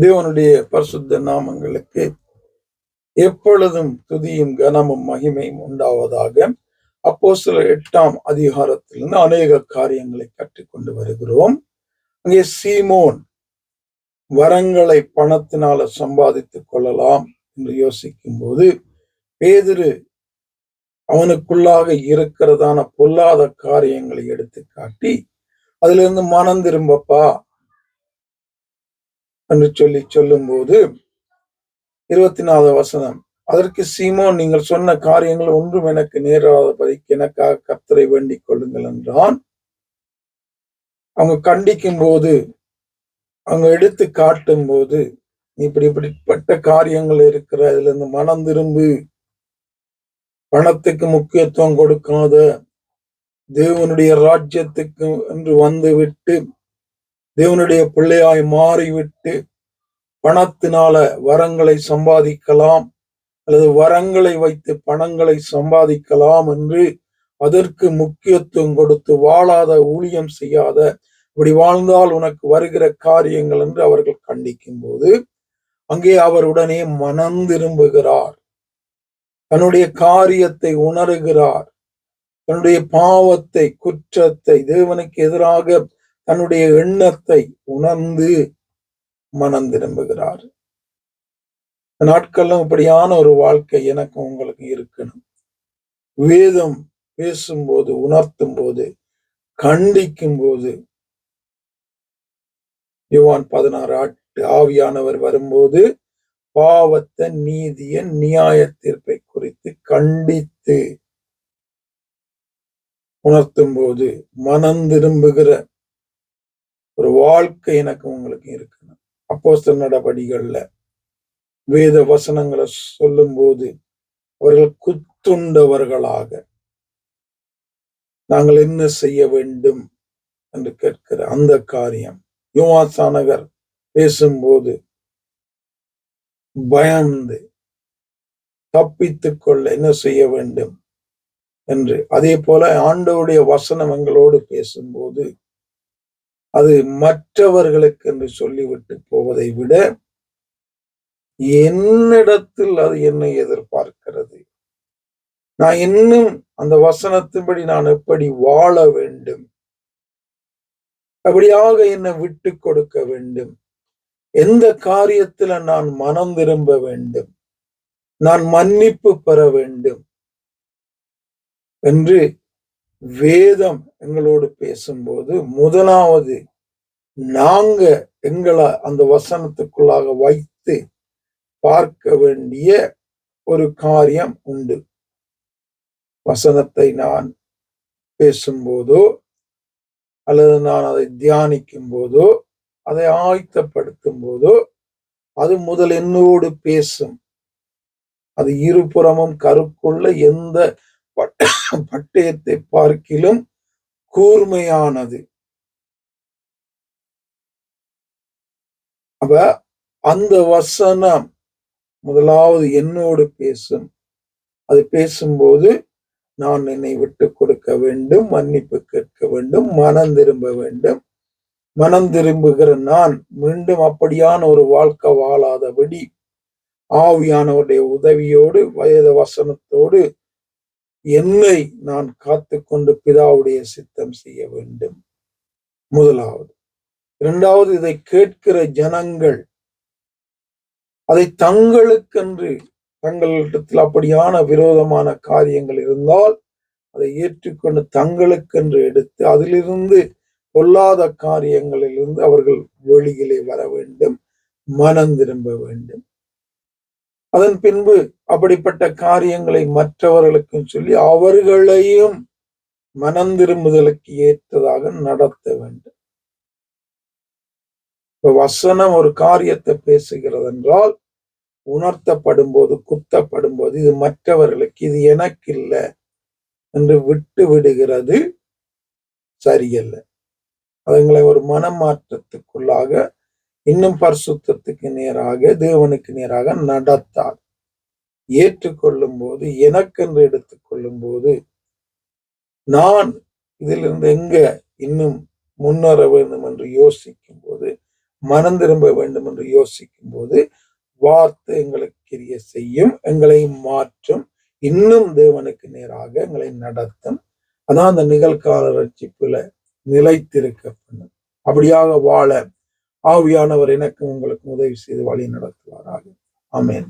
தேவனுடைய பரிசுத்த நாமங்களுக்கு எப்பொழுதும் துதியும் கனமும் மகிமையும் உண்டாவதாக அப்போ சில எட்டாம் அதிகாரத்திலிருந்து அநேக காரியங்களை கற்றுக்கொண்டு வருகிறோம். அங்கே சீமோன் வரங்களை பணத்தினால சம்பாதித்துக் கொள்ளலாம் என்று யோசிக்கும் போது பேதிரு அவனுக்குள்ளாக இருக்கிறதான பொல்லாத காரியங்களை எடுத்து காட்டி அதுல இருந்து மனம் திரும்பப்பா என்று சொல்லி சொல்லும்போது இருபத்தி நாலு வசனம் அதற்கு சீமோன் நீங்கள் சொன்ன காரியங்கள் ஒன்றும் எனக்கு நேராதபடிக்கு எனக்காக கத்தரை வேண்டிக் கொள்ளுங்கள் என்றான். அவங்க கண்டிக்கும் போது அவங்க எடுத்து காட்டும் போது இப்படி இப்படிப்பட்ட காரியங்கள் இருக்கிற இதுல இருந்து மனம் திரும்பு. பணத்துக்கு முக்கியத்துவம் கொடுக்காத. தேவனுடைய ராஜ்யத்துக்கு என்று வந்து விட்டு தேவனுடைய பிள்ளையாய் மாறிவிட்டு பணத்தினால வரங்களை சம்பாதிக்கலாம் அல்லது வரங்களை வைத்து பணங்களை சம்பாதிக்கலாம் என்று அதற்கு முக்கியத்துவம் கொடுத்து வாழாத ஊழியம் செய்யாத இப்படி வாழ்ந்தால் உனக்கு வருகிற காரியங்கள் என்று அவர்கள் கண்டிக்கும் போது அங்கே அவர் உடனே மனம் திரும்புகிறார் தன்னுடைய காரியத்தை உணர்கிறார். தன்னுடைய பாவத்தை குற்றத்தை தேவனுக்கு எதிராக தன்னுடைய எண்ணத்தை உணர்ந்து மனம் திரும்புகிறார். நாட்களும் இப்படியான ஒரு வாழ்க்கை எனக்கு உங்களுக்கு இருக்கணும். வேதம் பேசும்போது உணர்த்தும் போது கண்டிக்கும் போது யுவான் பதினாறு ஆட்டு ஆவியானவர் வரும்போது பாவத்தை நீதிய நியாய தீர்ப்பை குறித்து கண்டித்து உணர்த்தும் போது மனம் திரும்புகிற ஒரு வாழ்க்கை எனக்கு உங்களுக்கு இருக்கணும் அப்போ நடபடிகள்ல வேத வசனங்களை சொல்லும் போது அவர்கள் குத்துண்டவர்களாக நாங்கள் என்ன செய்ய வேண்டும் என்று கேட்கிற அந்த காரியம். யுவாசானகர் பேசும்போது பயந்து தப்பித்துக் கொள்ள என்ன செய்ய வேண்டும் என்று. அதே போல ஆண்டவுடைய வசனம் எங்களோடு பேசும்போது அது மற்றவர்களுக்கு என்று சொல்லிவிட்டு போவதை விட என்னிடத்தில் அது என்னை எதிர்பார்க்கிறது. நான் இன்னும் அந்த வசனத்தின்படி நான் எப்படி வாழ வேண்டும்? அப்படியாக என்னை விட்டு கொடுக்க வேண்டும்? எந்த காரியத்துல நான் மனம் திரும்ப வேண்டும்? நான் மன்னிப்பு பெற வேண்டும்? என்று வேதம் எங்களோடு பேசும்போது முதலாவது நாங்க எங்களை அந்த வசனத்துக்குள்ளாக வைத்து பார்க்க வேண்டிய ஒரு காரியம் உண்டு. வசனத்தை நான் பேசும்போதோ அல்லது நான் அதை தியானிக்கும் போதோ அதை ஆயத்தப்படுத்தும் போதோ அது முதல் என்னோடு பேசும். அது இருபுறமும் கருக்குள்ள எந்த பட்டயத்தை பார்க்கிலும் கூர்மையானது. அப்ப அந்த வசனம் முதலாவது என்னோடு பேசும். அது பேசும்போது நான் என்னை விட்டு கொடுக்க வேண்டும் மன்னிப்பு கேட்க வேண்டும் மனம் திரும்ப வேண்டும். மனம் திரும்புகிற நான் மீண்டும் அப்படியான ஒரு வாழ்க்கை வாழாதபடி ஆவியானவருடைய உதவியோடு வயத வசனத்தோடு என்னை நான் காத்து கொண்டு பிதாவுடைய சித்தம் செய்ய வேண்டும். முதலாவது. இரண்டாவது இதை கேட்கிற ஜனங்கள் அதை தங்களுக்கென்று தங்களிடத்தில் அப்படியான விரோதமான காரியங்கள் இருந்தால் அதை ஏற்றுக்கொண்டு தங்களுக்கென்று எடுத்து அதிலிருந்து பொல்லாத காரியங்களிலிருந்து அவர்கள் வெளியிலே வர வேண்டும் மனம் திரும்ப வேண்டும். அதன் பின்பு அப்படிப்பட்ட காரியங்களை மற்றவர்களுக்கும் சொல்லி அவர்களையும் மனம் திரும்புதலுக்கு ஏற்றதாக நடத்த வேண்டும். இப்ப வசனம் ஒரு காரியத்தை பேசுகிறது என்றால் உணர்த்தப்படும் போது குத்தப்படும் போது இது மற்றவர்களுக்கு இது எனக்கு இல்லை என்று விட்டு விடுகிறது. சரியல்ல. அதுங்களை ஒரு மனமாற்றத்துக்குள்ளாக இன்னும் பரிசுத்தத்துக்கு நேராக தேவனுக்கு நேராக நடத்தார். ஏற்றுக்கொள்ளும் போது எனக்கென்று எடுத்துக்கொள்ளும் போது நான் இதிலிருந்து எங்க இன்னும் முன்னேற வேண்டும் என்று யோசிக்கும் போது மனம் திரும்ப வேண்டும் என்று யோசிக்கும் போது வார்த்தை எங்களுக்கு கிரிய செய்யும் எங்களை மாற்றும் இன்னும் தேவனுக்கு நேராக எங்களை நடத்தும். அதான் அந்த நிகழ்கால ரட்சிப்புல நிலைத்திருக்க பண்ணும் அப்படியாக வாழ ஆவியானவர் எனக்கும் உங்களுக்கு உதவி செய்து வழி நடத்துவாராக. அமேன்